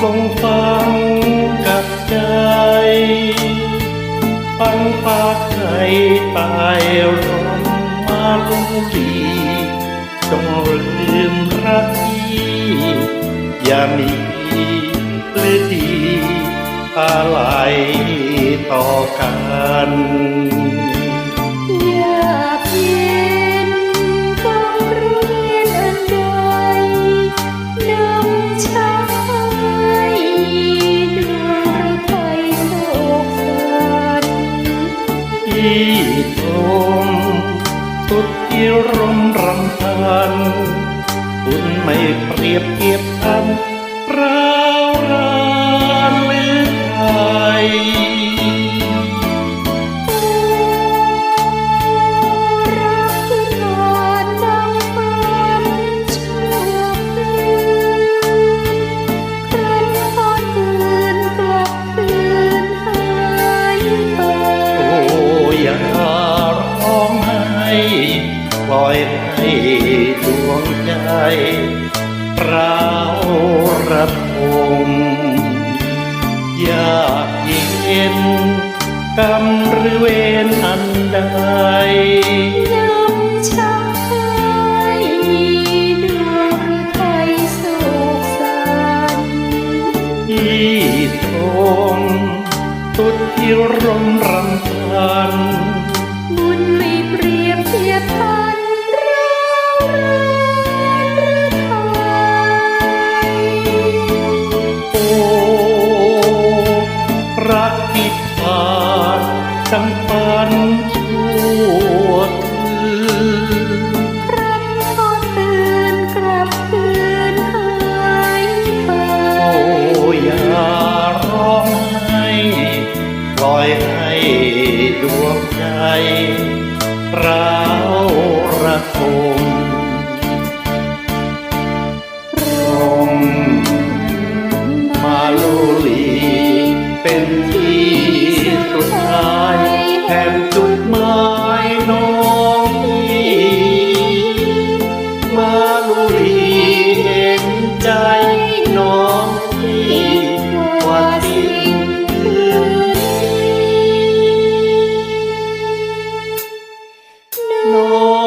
หลังฟังกับใจ ฟังปากไข่ตายร้องมาลุลีจงลืมรักที่อย่ามีหรือดีอะไรต่อกัน ที่ตรงสุดที่ร่มรำพันคุณไม่เปรียบเทียบกัน ปล่อยให้ดวงใจร้าวระทมอยากเย็นกรรมหรือเวรอันใดน้ำชายดวงไทยโศกสันที่ตรงสุดที่ร่มรำพันานจำปันชั่วคืนครั้นพอตื่นกลับคืนหายไปโอ้อย่าร้องไห้ปล่อยให้ดวงใจร้าวระทมรงมาลุลีเป็นที่ Lord.